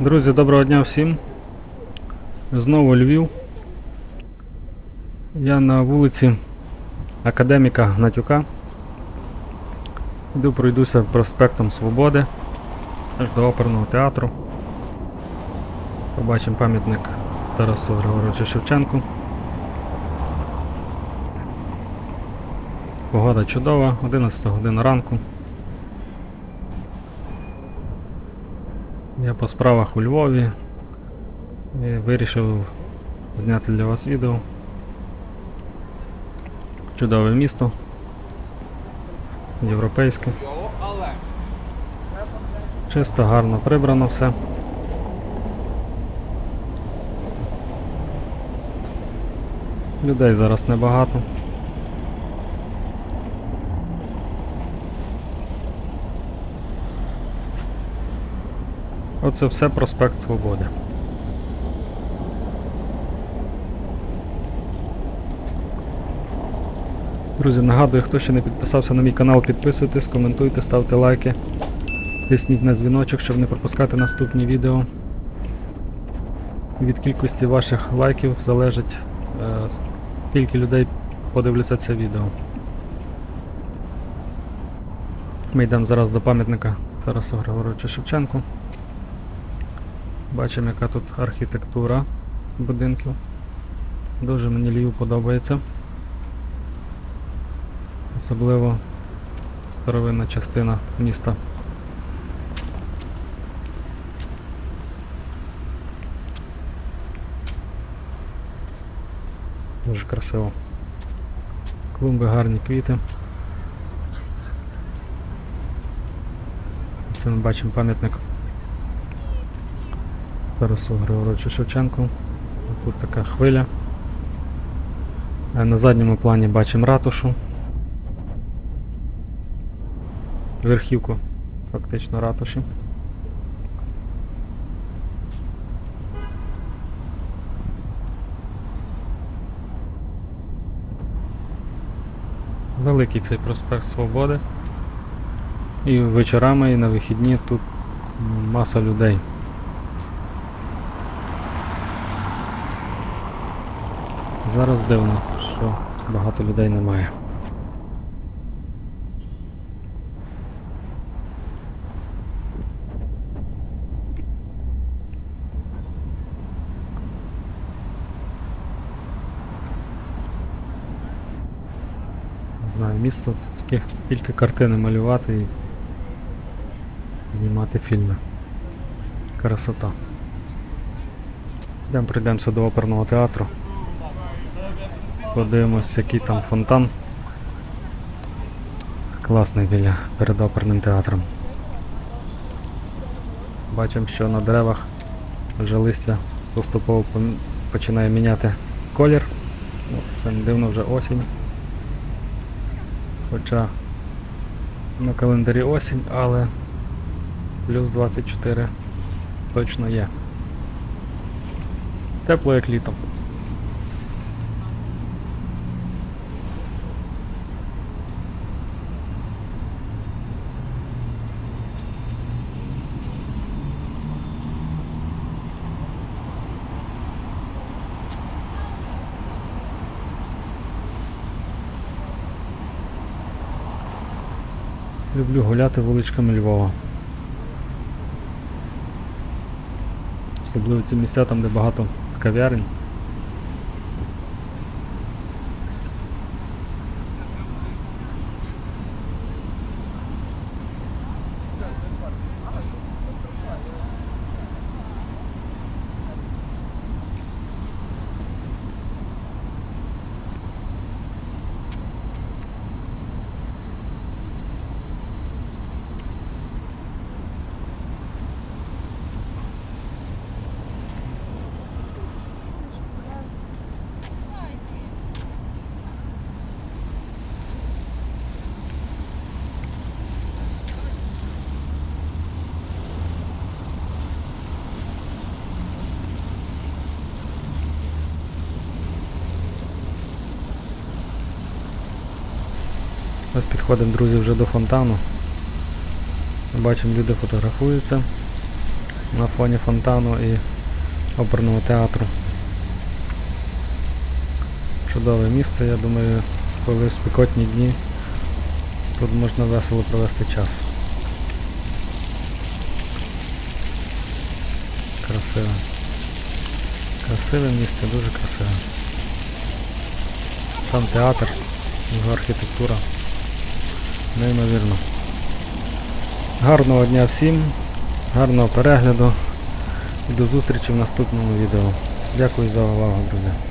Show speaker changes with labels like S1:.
S1: Друзі, доброго дня всім. Знову Львів. Я на вулиці Академіка Гнатюка. Йду пройдуся проспектом Свободи аж до оперного театру. Побачимо пам'ятник Тарасу Григоровичу Шевченку. Погода чудова, 11 година ранку. Я по справах у Львові і вирішив зняти для вас відео. Чудове місто. Європейське. Чисто, гарно прибрано все. Людей зараз небагато. Оце все проспект Свободи. Друзі, нагадую, хто ще не підписався на мій канал, підписуйтесь, коментуйте, ставте лайки, тисніть на дзвіночок, щоб не пропускати наступні відео. Від кількості ваших лайків залежить, е, скільки людей подивляться це відео. Ми йдемо зараз до пам'ятника Тарасу Григоровичу Шевченку. Бачимо, яка тут архітектура будинків. Дуже мені Львів подобається. Особливо старовинна частина міста. Дуже красиво. Клумби гарні квіти. Це ми бачимо пам'ятник Тарасу Григоровичу Шевченку. Тут така хвиля. Е, На задньому плані бачимо ратушу. Верхівку фактично ратуші. Великий цей проспект Свободи. І вечорами, і на вихідні тут маса людей. Зараз дивно, що багато людей немає. Не знаю, місто тільки, тільки картини малювати і знімати фільми. Красота. Йдемо прийдемося до оперного театру. Подивимось, який там фонтан. Класний біля перед оперним театром. Бачимо, що на деревах вже листя поступово починає міняти колір. Це не дивно вже осінь. Хоча на календарі осінь, але плюс 24 точно є. Тепло як літом. Люблю гуляти вуличками Львова. Особливо ці місця там, де багато кав'ярень. Ось підходимо, друзі, вже до фонтану. Бачимо, люди фотографуються. на фоні фонтану і оперного театру. Чудове місце, я думаю, коли в спекотні дні тут можна весело провести час. Красиве. Красиве місце, дуже красиве. Сам театр, його архітектура. Неймовірно. Гарного дня всім, гарного перегляду і до зустрічі в наступному відео. Дякую за увагу, друзі.